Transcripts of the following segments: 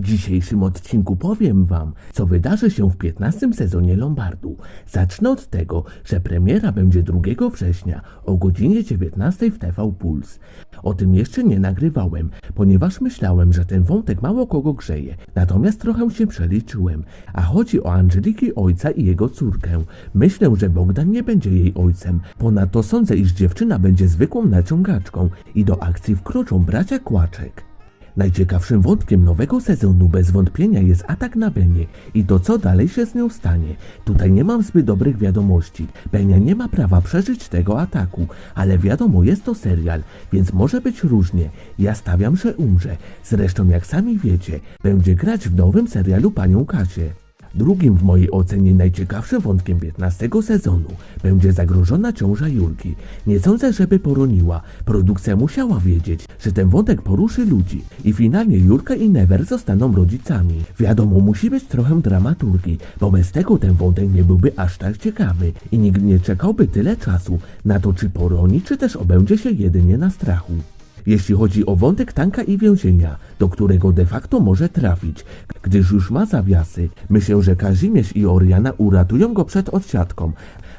dzisiejszym odcinku powiem wam, co wydarzy się w 15 sezonie Lombardu. Zacznę od tego, że premiera będzie 2 września o godzinie 19 w TV Puls. O tym jeszcze nie nagrywałem, ponieważ myślałem, że ten wątek mało kogo grzeje. Natomiast trochę się przeliczyłem, a chodzi o Angeliki ojca i jego córkę. Myślę, że Bogdan nie będzie jej ojcem. Ponadto sądzę, iż dziewczyna będzie zwykłą naciągaczką i do akcji wkroczą bracia Kłaczek. Najciekawszym wątkiem nowego sezonu bez wątpienia jest atak na Benię i to co dalej się z nią stanie. Tutaj nie mam zbyt dobrych wiadomości. Benia nie ma prawa przeżyć tego ataku, ale wiadomo jest to serial, więc może być różnie. Ja stawiam, że umrze. Zresztą jak sami wiecie, będzie grać w nowym serialu panią Kasię. Drugim w mojej ocenie najciekawszym wątkiem 15 sezonu będzie zagrożona ciąża Julki. Nie sądzę, żeby poroniła. Produkcja musiała wiedzieć, że ten wątek poruszy ludzi i finalnie Julka i Never zostaną rodzicami. Wiadomo, musi być trochę dramaturgii, bo bez tego ten wątek nie byłby aż tak ciekawy i nikt nie czekałby tyle czasu na to, czy poroni, czy też obędzie się jedynie na strachu. Jeśli chodzi o wątek tanka i więzienia, do którego de facto może trafić, gdyż już ma zawiasy, myślę, że Kazimierz i Oriana uratują go przed odsiadką,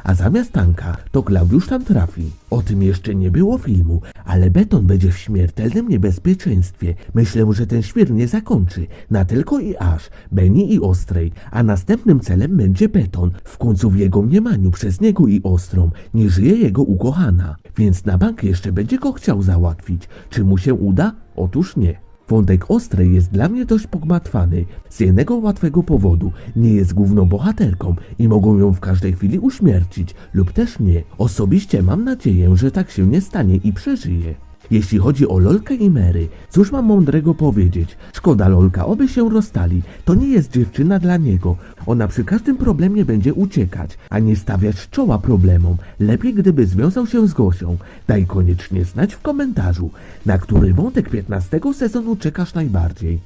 a zamiast tanka to Klaudiusz tam trafi. O tym jeszcze nie było filmu, ale beton będzie w śmiertelnym niebezpieczeństwie. Myślę, że ten świr nie zakończy na tylko i aż Beni i Ostrej, a następnym celem będzie beton. W końcu w jego mniemaniu przez niego i Ostrą nie żyje jego ukochana, więc na bank jeszcze będzie go chciał załatwić. Czy mu się uda? Otóż nie. Wątek Ostrej jest dla mnie dość pogmatwany. Z jednego łatwego powodu nie jest główną bohaterką i mogą ją w każdej chwili uśmiercić lub też nie. Osobiście mam nadzieję, że tak się nie stanie i przeżyje. Jeśli chodzi o Lolkę i Mary, cóż mam mądrego powiedzieć? Szkoda Lolka, oby się rozstali. To nie jest dziewczyna dla niego. Ona przy każdym problemie będzie uciekać, a nie stawiać czoła problemom. Lepiej gdyby związał się z Gosią. Daj koniecznie znać w komentarzu, na który wątek 15 sezonu czekasz najbardziej.